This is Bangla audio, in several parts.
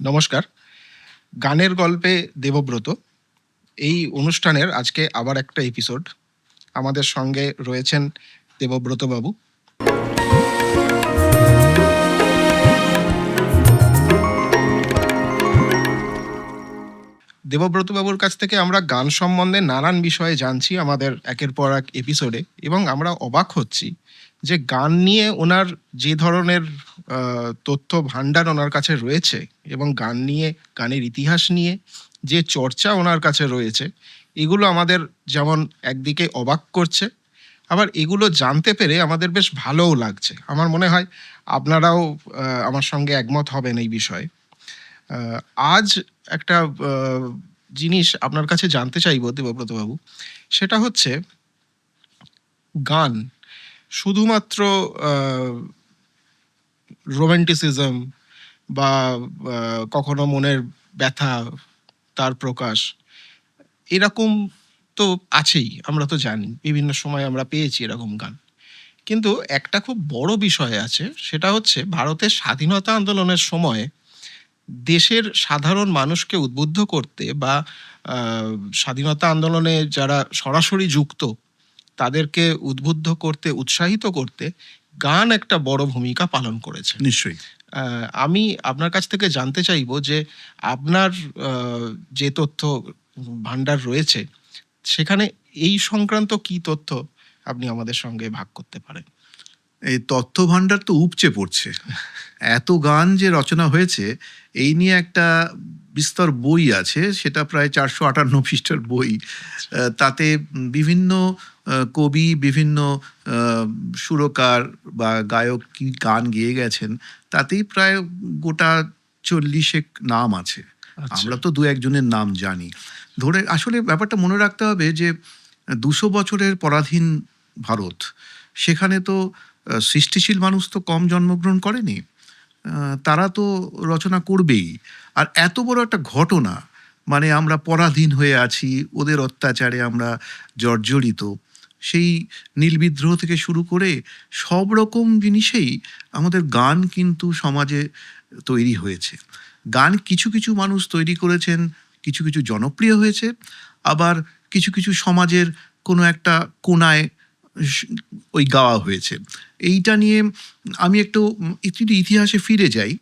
নমস্কার। গানের গল্পে দেবব্রত। এই অনুষ্ঠানের আজকে আবার একটা এপিসোড আমাদের সঙ্গে রয়েছেন দেবব্রত বাবু দেবব্রত বাবুর কাছ থেকে আমরা গান সম্বন্ধে নানান বিষয়ে জানছি আমাদের একের পর এক এপিসোডে এবং আমরা অবাক হচ্ছি যে গান নিয়ে ওনার যে ধরনের তথ্য ভাণ্ডার ওনার কাছে রয়েছে এবং গান নিয়ে, গানের ইতিহাস নিয়ে যে চর্চা ওনার কাছে রয়েছে, এগুলো আমাদের যেমন একদিকে অবাক করছে, আবার এগুলো জানতে পেরে আমাদের বেশ ভালোও লাগছে। আমার মনে হয় আপনারাও আমার সঙ্গে একমত হবেন এই বিষয়ে। আজ একটা জিনিস আপনার কাছে জানতে চাইব দেবব্রত বাবু সেটা হচ্ছে গান। শুধুমাত্র রোমান্টিসিজম বা কখনো মনের ব্যথা, তার প্রকাশ, এরকম তো আছেই, আমরা তো জানি, বিভিন্ন সময় আমরা পেয়েছি এরকম গান। কিন্তু একটা খুব বড় বিষয় আছে, সেটা হচ্ছে ভারতের স্বাধীনতা আন্দোলনের সময় দেশের সাধারণ মানুষকে উদ্বুদ্ধ করতে বা স্বাধীনতা আন্দোলনে যারা সরাসরি যুক্ত তাদেরকে উদ্বুদ্ধ করতে উৎসাহিত করতে গান একটা বড় ভূমিকা পালন করেছে। নিশ্চয়ই। আমি আপনার কাছ থেকে জানতে চাইব যে আপনার যে তথ্য ভান্ডার রয়েছে সেখানে এই সংক্রান্ত কি তথ্য আপনি আমাদের সঙ্গে ভাগ করতে পারেন? এই তথ্য ভাণ্ডার তো উপচে পড়ছে। এত গান যে রচনা হয়েছে এই নিয়ে একটা বিস্তর বই আছে সেটা প্রায় চারশো আটান্ন পৃষ্ঠার বই। তাতে বিভিন্ন কবি বিভিন্ন সুরকার বা গায়ক কি গান গেয়ে গেছেন তাতেই প্রায় গোটা চল্লিশেক নাম আছে। আচ্ছা। আমরা তো দু একজনের নাম জানি। ধরে আসলে ব্যাপারটা মনে রাখতে হবে যে দুশো বছরের পরাধীন ভারত সেখানে তো সৃষ্টিশীল মানুষ তো কম জন্মগ্রহণ করেনি তারা তো রচনা করবেই। আর এত বড় একটা ঘটনা মানে আমরা পরাধীন হয়ে আছি, ওদের অত্যাচারে আমরা জর্জরিত, সেই নীল বিদ্রোহ থেকে শুরু করে সব রকম জিনিসেই আমাদের গান কিন্তু সমাজে তৈরি হয়েছে। গান কিছু কিছু মানুষ তৈরি করেছেন, কিছু কিছু জনপ্রিয় হয়েছে, আবার কিছু কিছু সমাজের কোনো একটা কোনায় ওই গাওয়া হয়েছে। এইটা নিয়ে আমি একটু একটু ইতিহাসে ফিরে যাই।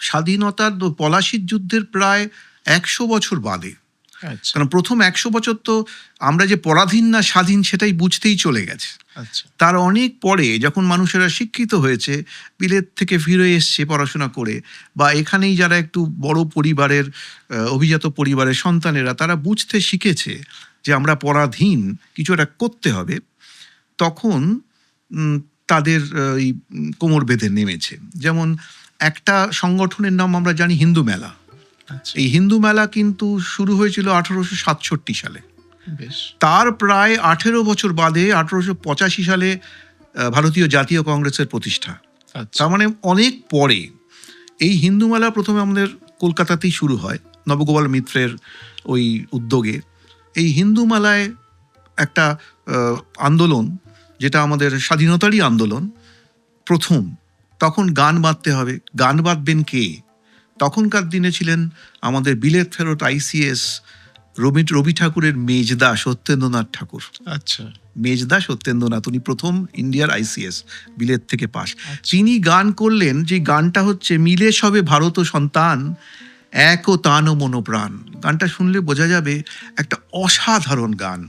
স্বাধীনতার পলাশির যুদ্ধের প্রায় একশো বছর বাদে। আচ্ছা। কারণ প্রথম একশো বছর তো আমরা যে পরাধীন না স্বাধীন সেটাই বুঝতেই চলে গেছে। আচ্ছা। তার অনেক পরে যখন মানুষেরা শিক্ষিত হয়েছে বিলেত থেকে ফিরে এসছে পড়াশোনা করে বা এখানেই যারা একটু বড় পরিবারের অভিজাত পরিবারের সন্তানেরা তারা বুঝতে শিখেছে যে আমরা পরাধীন কিছু একটা করতে হবে তখন তাদের এই কোমর বেঁধে নেমেছে। যেমন একটা সংগঠনের নাম আমরা জানি হিন্দু মেলা। আচ্ছা। এই হিন্দু মেলা কিন্তু শুরু হয়েছিল আঠারোশো সাতষট্টি সালে। তার প্রায় আঠেরো বছর বাদে আঠারোশো পঁচাশি সালে ভারতীয় জাতীয় কংগ্রেসের প্রতিষ্ঠা। আচ্ছা। তার মানে অনেক পরে এই হিন্দু মেলা প্রথমে আমাদের কলকাতাতেই শুরু হয় নবগোপাল মিত্রের ওই উদ্যোগে। এই হিন্দু মেলায় একটা আন্দোলন যেটা আমাদের স্বাধীনতারই আন্দোলন প্রথম তখন গান বাঁধতে হবে। গান বাঁধবেন কে? তখনকার দিনে ছিলেন আমাদের বিলেত ফেরত আইসিএস রবি রবি ঠাকুরের মেজদা সত্যেন্দ্রনাথ ঠাকুর। আচ্ছা। মেজদা সত্যেন্দ্রনাথ উনি প্রথম ইন্ডিয়ার আইসিএস বিলেত থেকে পাস তিনি গান করলেন যে গানটা হচ্ছে মিলে সবে ভারত সন্তান এক ও তান ও মনোপ্রাণ গানটা শুনলে বোঝা যাবে একটা অসাধারণ গান।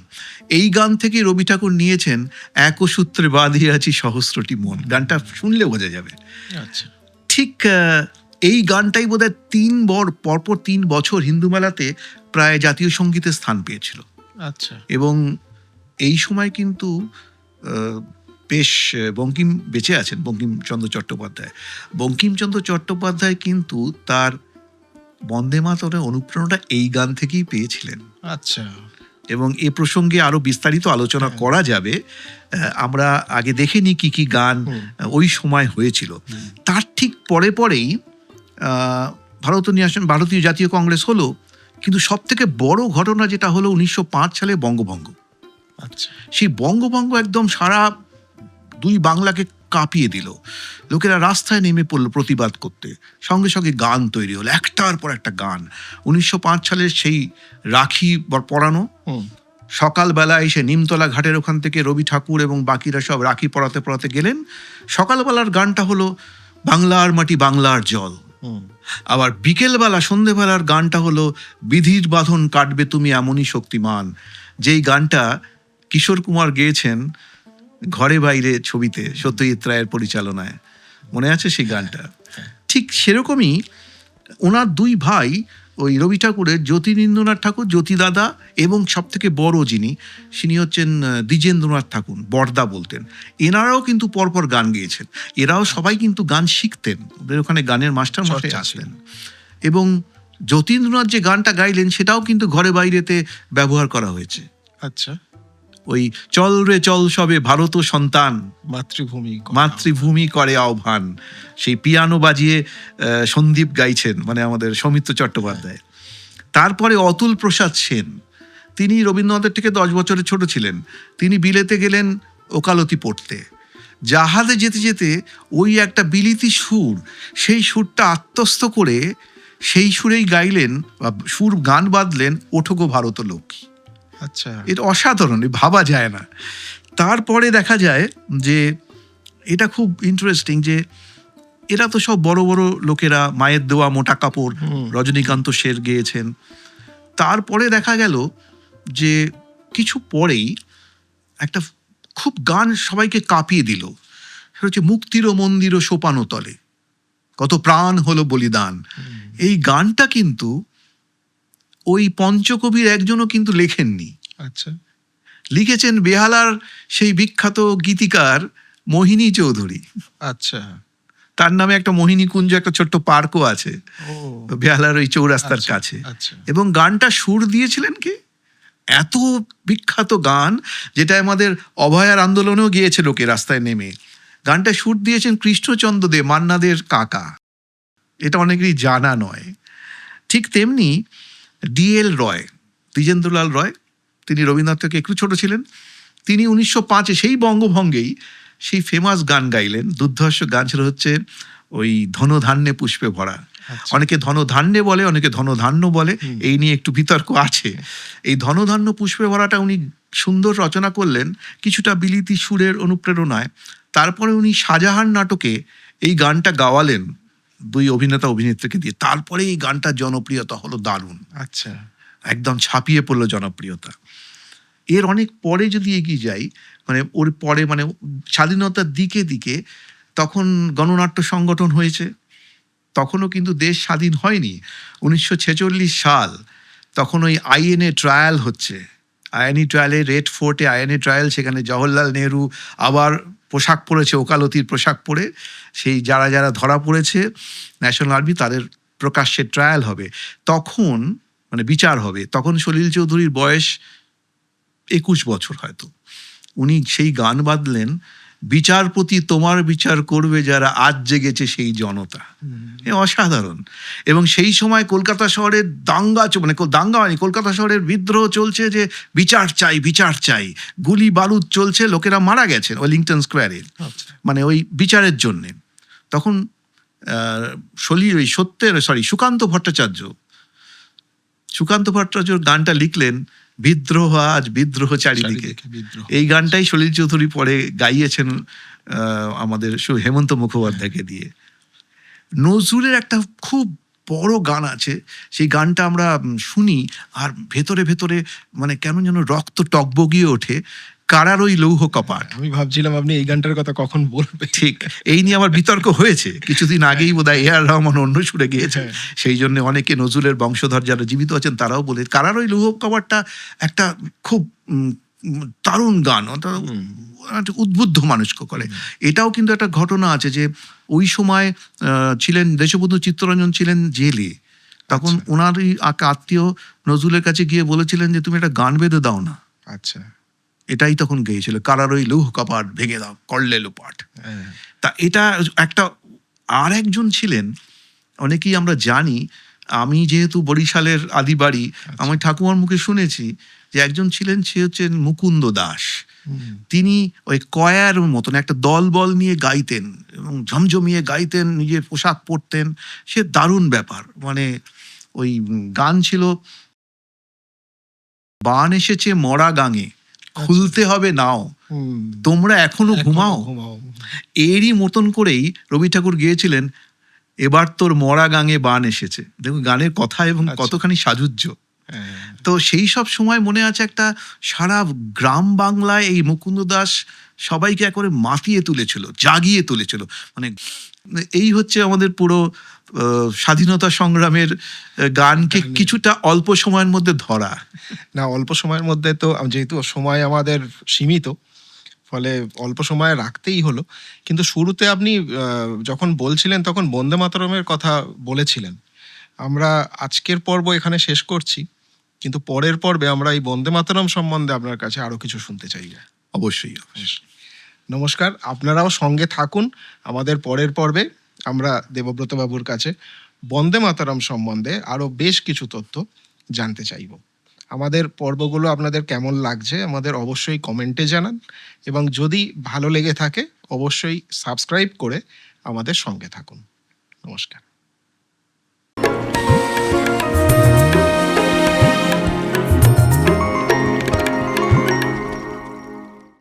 এই গান থেকে রবি ঠাকুর নিয়েছেন এক ও সূত্রে বাঁধিয়ে আছি সহস্রটি মন। গানটা শুনলে বোঝা যাবে। আচ্ছা। ঠিক এই গানটাই বোধহয় তিন বর পরপর তিন বছর হিন্দু মেলাতে প্রায় জাতীয় সঙ্গীতের স্থান পেয়েছিল। আচ্ছা। এবং এই সময় কিন্তু বেশ বঙ্কিম বেঁচে আছেন বঙ্কিমচন্দ্র চট্টোপাধ্যায়। বঙ্কিমচন্দ্র চট্টোপাধ্যায় কিন্তু তার বন্দে মাতরের অনুপ্রেরণাটা এই গান থেকেই পেয়েছিলেন। আচ্ছা। এবং এ প্রসঙ্গে আরও বিস্তারিত আলোচনা হ্যাঁ। করা যাবে। আমরা আগে দেখে নিই কি কি গান ওই সময় হয়েছিল। তার ঠিক পরে পরেই ভারতীয় ভারতীয় জাতীয় কংগ্রেস হলো কিন্তু সব থেকে বড় ঘটনা যেটা হলো উনিশশো পাঁচ সালে বঙ্গভঙ্গ। আচ্ছা। সেই বঙ্গভঙ্গ একদম সারা দুই বাংলাকে কাঁপিয়ে দিল। লোকেরা রাস্তায় নেমে পড়ল প্রতিবাদ করতে। সঙ্গে সঙ্গে গান তৈরি হলো একটার পর একটা গান। উনিশশো পাঁচ সালের সেই রাখি পরানো সকালবেলা এসে নিমতলা ঘাটের ওখান থেকে রবি ঠাকুর এবং বাকিরা সব রাখি পড়াতে পড়াতে গেলেন। সকালবেলার গানটা হলো বাংলার মাটি বাংলার জল। আবার বিকেলবেলা সন্ধেবেলার গানটা হলো বিধির বাঁধন কাটবে তুমি এমনই শক্তিমান। যেই গানটা কিশোর কুমার গেয়েছেন ঘরে বাইরে ছবিতে সত্যজিৎ রায়ের পরিচালনায় মনে আছে সেই গানটা? ঠিক সেরকমই ওনার দুই ভাই ওই রবি ঠাকুরের জ্যোতিরিন্দ্রনাথ ঠাকুর জ্যোতিদাদা এবং সব থেকে বড় যিনি তিনি হচ্ছেন দ্বিজেন্দ্রনাথ ঠাকুর বর্দা বলতেন। এনারাও কিন্তু পরপর গান গেয়েছেন। এরাও সবাই কিন্তু গান শিখতেন। ওদের ওখানে গানের মাস্টার মশাই আসলেন এবং যতীন্দ্রনাথ যে গানটা গাইলেন সেটাও কিন্তু ঘরে বাইরেতে ব্যবহার করা হয়েছে। আচ্ছা। ওই চল রে চল সবে ভারত সন্তান। মাতৃভূমি মাতৃভূমি করে আহ্বান। সেই পিয়ানো বাজিয়ে সন্দীপ গাইছেন মানে আমাদের সৌমিত্র চট্টোপাধ্যায়। তারপরে অতুল প্রসাদ সেন। তিনি রবীন্দ্রনাথের থেকে দশ বছরের ছোট ছিলেন। তিনি বিলেতে গেলেন ওকালতি পড়তে। জাহাজে যেতে যেতে ওই একটা বিলিতি সুর সেই সুরটা আত্মস্থ করে সেই সুরেই গাইলেন বা সুর গান বাঁধলেন ওঠগো ভারত লক্ষ্মী আচ্ছা। এটা অসাধারণ ভাবা যায় না। তারপরে দেখা যায় যে এটা খুব ইন্টারেস্টিং যে এরা তো সব বড় বড় লোকেরা মায়ের দেওয়া মোটা কাপড় রজনীকান্ত শের গেয়েছেন। তারপরে দেখা গেল যে কিছু পরেই একটা খুব গান সবাইকে কাঁপিয়ে দিল। সেটা হচ্ছে মুক্তির মন্দির ও সোপানো তলে কত প্রাণ হলো বলিদান। এই গানটা কিন্তু ওই পঞ্চকবির একজনও কিন্তু লেখেননি। আচ্ছা। লিখেছেন বেহালার সেই বিখ্যাত গীতিকার মোহিনী চৌধুরী। আচ্ছা। তার নামে একটা মোহিনী কুঞ্জ একটা ছোট্ট পার্কও আছে বেহালার ওই চৌরাস্তার আচ্ছা, কাছে। আচ্ছা। এবং গানটা সুর দিয়েছিলেন কি? এত বিখ্যাত গান যেটা আমাদের অভয়ার আন্দোলনেও গিয়েছে লোকে রাস্তায় নেমে। গানটা সুর দিয়েছেন কৃষ্ণচন্দ্র দে মান্নাদের কাকা। এটা অনেকেরই জানা নয়। ঠিক তেমনি ডিএল রয় দ্বিজেন্দ্রলাল রয় তিনি রবীন্দ্রনাথ থেকে একটু ছোট ছিলেন। তিনি উনিশশো পাঁচে সেই বঙ্গভঙ্গেই সেই ফেমাস গান গাইলেন। দুর্ধর্ষ গান ছিল হচ্ছে ওই ধনধান্যে পুষ্পে ভরা। আচ্ছা। অনেকে ধনধান্যে বলে অনেকে ধনধান্য বলে। এই নিয়ে একটু বিতর্ক আছে। এই ধনধান্য পুষ্পে ভরাটা উনি সুন্দর রচনা করলেন কিছুটা বিলিতি সুরের অনুপ্রেরণায়। তারপরে উনি শাহজাহান নাটকে এই গানটা গাওয়ালেন। দুই অভিনেতা অভিনেত্রীকে দিয়ে। তারপরে এই গানটার জনপ্রিয়তা হলো দারুণ। আচ্ছা। একদম ছাপিয়ে পড়ল জনপ্রিয়তা। এর অনেক পরে যদি এগিয়ে যাই মানে ওর পরে মানে স্বাধীনতার দিকে দিকে তখন গণনাট্য সংগঠন হয়েছে। তখনও কিন্তু দেশ স্বাধীন হয়নি। উনিশশো ছেচল্লিশ সাল তখন ওই আইএনএ ট্রায়াল হচ্ছে। আইএনএ ট্রায়ালে রেড ফোর্টে আইএনএ ট্রায়াল সেখানে জওহরলাল নেহরু আবার পোশাক পরেছে, ওকালতির পোশাক পরে, সেই যারা যারা ধরা পড়েছে ন্যাশনাল আর্মি তাদের প্রকাশ্যে ট্রায়াল হবে। তখন মানে বিচার হবে, তখন সলিল চৌধুরীর বয়স একুশ বছর হয়তো। উনি সেই গান বাঁধলেন বিচারপতি তোমার বিচার করবে যারা আজ জেগেছে সেই জনতা। এ অসাধারণ। এবং সেই সময় কলকাতা শহরের দাঙ্গা মানে দাঙ্গা হয়নি কলকাতা শহরের বিদ্রোহ চলছে যে বিচার চাই বিচার চাই। গুলি বারুদ চলছে লোকেরা মারা গেছেন ওয়েলিংটন স্কোয়ারে আচ্ছা। মানে ওই বিচারের জন্যে। তখন আহ, সলি ওই সত্যের সরি সুকান্ত ভট্টাচার্য। সুকান্ত ভট্টাচার্য গানটা লিখলেন বিদ্রোহ আজ বিদ্রোহ চারিদিকে। এই গানটাই সলিল চৌধুরী পরে গাইয়েছেন আমাদের হেমন্ত মুখোপাধ্যায়কে দিয়ে। নজরুলের একটা খুব বড় গান আছে সেই গানটা আমরা শুনি আর ভেতরে ভেতরে মানে কেন যেন রক্ত টকবগিয়ে ওঠে। কারার ওই লৌহ কপাট। আমি ভাবছিলাম আপনি এই গানটার কথা কখন বলবে ঠিক এই নিয়ে আমার বিতর্ক হয়েছে। কিছুদিন আগেই বোধ হয় এ আর রহমান অন্য সুরে গিয়েছে হ্যাঁ। সেই জন্য অনেকে নজরুলের বংশধর যারা জীবিত আছেন তারাও বলে কারার ওই লৌহ কবারটা একটা খুব দারুণ গান অর্থাৎ উদ্বুদ্ধ মানুষকে করে। এটাও কিন্তু একটা ঘটনা আছে যে ওই সময় ছিলেন দেশবন্ধু চিত্তরঞ্জন ছিলেন জেলে। তখন আচ্ছা। ওনারই আত্মীয় নজরুলের কাছে গিয়ে বলেছিলেন যে তুমি একটা গান বেঁধে দাও না। আচ্ছা। এটাই তখন গেয়েছিল। কারার ওই লৌহ কপাট ভেঙে দাও করলে লোপাট। হ্যাঁ। তা এটা একটা আর একজন ছিলেন অনেকেই আমরা জানি আমি যেহেতু বরিশালের আদি বাড়ি আমি ঠাকুমার মুখে শুনেছি যে একজন ছিলেন সে হচ্ছেন মুকুন্দ দাস। তিনি ওই কয়ার মতন একটা দল বল নিয়ে গাইতেন এবং ঝমঝমিয়ে গাইতেন নিজের পোশাক পরতেন। সে দারুণ ব্যাপার। মানে ওই গান ছিল বান এসেছে মরা গাঙে। খুলতে হবে নাও। তোমরা এখনও ঘুমাও। এরই মতন করেই রবি ঠাকুর গিয়েছিলেন এবার তোর মরা গাঙে বান এসেছে। দেখুন গানের কথা এবং আচ্ছা। কতখানি সাজুজ্য হ্যাঁ। তো সেই সব সময় মনে আছে একটা সারা গ্রাম বাংলায় এই মুকুন্দ দাস সবাইকে একবারে মাতিয়ে তুলেছিল জাগিয়ে তুলেছিল। মানে এই হচ্ছে আমাদের পুরো স্বাধীনতা সংগ্রামের গানকে কিছুটা অল্প সময়ের মধ্যে ধরা। না অল্প সময়ের মধ্যে তো যেহেতু সময় আমাদের সীমিত ফলে অল্প সময় রাখতেই হলো। কিন্তু শুরুতে আপনি যখন বলছিলেন তখন বন্দে মাতরমের কথা বলেছিলেন। আমরা আজকের পর্ব এখানে শেষ করছি কিন্তু পরের পর্বে আমরা এই বন্দে মাতরম সম্বন্ধে আপনার কাছে আরও কিছু শুনতে চাই অবশ্যই। অবশ্যই। নমস্কার, আপনারাও সঙ্গে থাকুন আমাদের পরের পর্বে। আমরা দেবব্রত বাবুর কাছে বন্দে মাতারাম সম্বন্ধে আরও বেশ কিছু তথ্য জানতে চাইব। আমাদের পর্বগুলো আপনাদের কেমন লাগছে আমাদের অবশ্যই কমেন্টে জানান এবং যদি ভালো লেগে থাকে অবশ্যই সাবস্ক্রাইব করে আমাদের সঙ্গে থাকুন। নমস্কার।